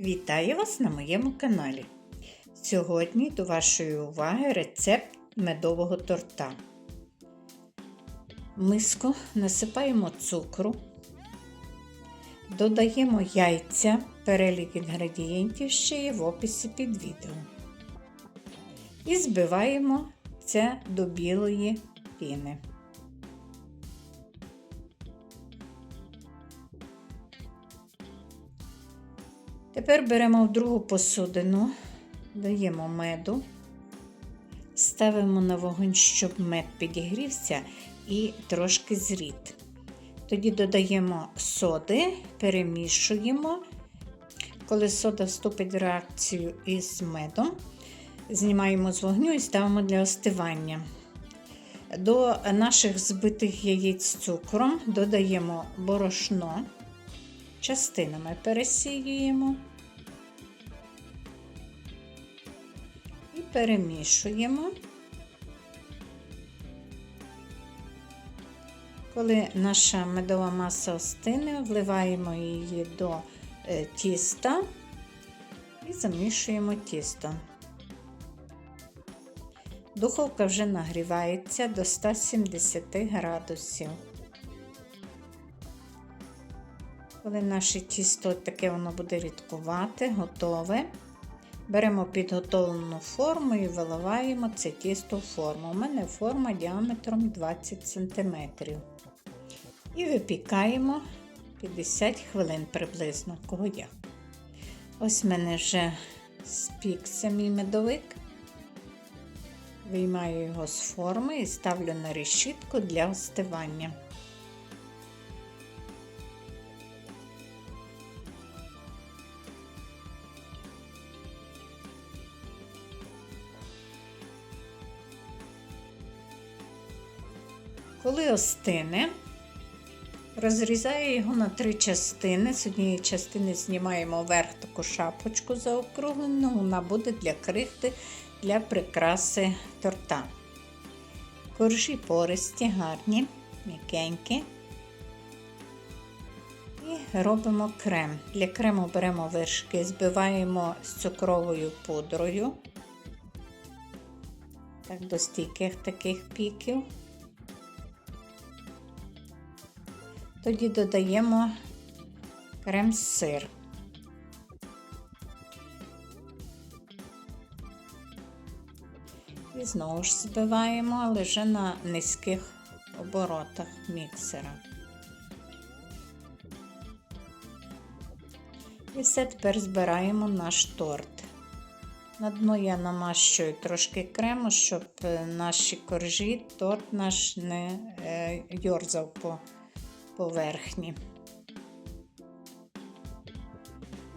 Вітаю вас на моєму каналі. Сьогодні до вашої уваги рецепт медового торта. Миску насипаємо цукру, додаємо яйця, перелік інгредієнтів ще є в описі під відео. І збиваємо це до білої піни. Тепер беремо в другу посудину, даємо меду, ставимо на вогонь, щоб мед підігрівся і трошки зрід. Тоді додаємо соди, перемішуємо. Коли сода вступить в реакцію із медом, знімаємо з вогню і ставимо для остивання. До наших збитих яєць цукром додаємо борошно частинами пересіюємо перемішуємо. Коли наша медова маса остине, вливаємо її до е, тіста і замішуємо тісто. Духовка вже нагрівається до 170 градусів. Коли наше тісто таке воно буде рідкувати, готове. Беремо підготовлену форму і виливаємо це тісто в форму. У мене форма діаметром 20 см. І випікаємо 50 хвилин приблизно, кого як. Ось в мене вже спікся мій медовик. Виймаю його з форми і ставлю на решітку для остивання. Коли остине, розрізаю його на три частини. З однієї частини знімаємо верх таку шапочку заокруглену, вона буде для крихти, для прикраси торта. Коржі пористі, гарні, м'якенькі. І робимо крем. Для крему беремо вершки, збиваємо з цукровою пудрою, так до стійких таких піків. Тоді додаємо крем-сир. І знову ж збиваємо, але вже на низьких оборотах міксера. І все тепер збираємо наш торт. На дно я намащую трошки крему, щоб наші коржі, торт наш не йорзав по поверхні.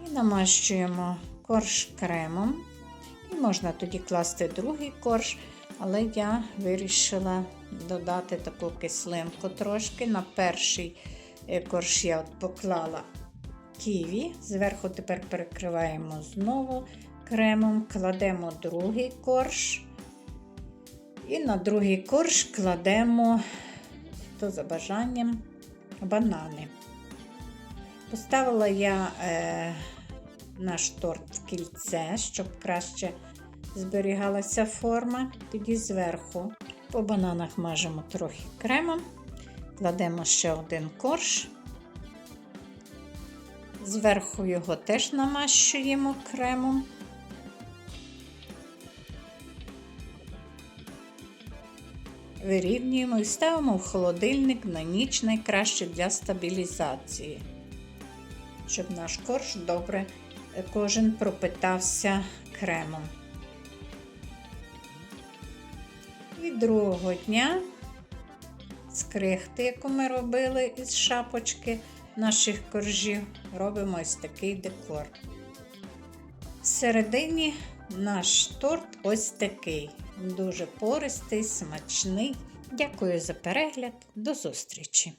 І намащуємо корж кремом. І можна тоді класти другий корж, але я вирішила додати таку кислинку трошки. На перший е, корж я от поклала ківі, зверху тепер перекриваємо знову кремом, кладемо другий корж. І на другий корж кладемо, то за бажанням, банани. Поставила я е, наш торт в кільце, щоб краще зберігалася форма. Тоді зверху по бананах мажемо трохи кремом, кладемо ще один корж. Зверху його теж намащуємо кремом. Вирівнюємо і ставимо в холодильник на ніч найкраще для стабілізації, щоб наш корж добре кожен пропитався кремом. І другого дня з крихти, яку ми робили із шапочки наших коржів, робимо ось такий декор. Всередині наш торт ось такий. Дуже пористий, смачний. Дякую за перегляд. До зустрічі!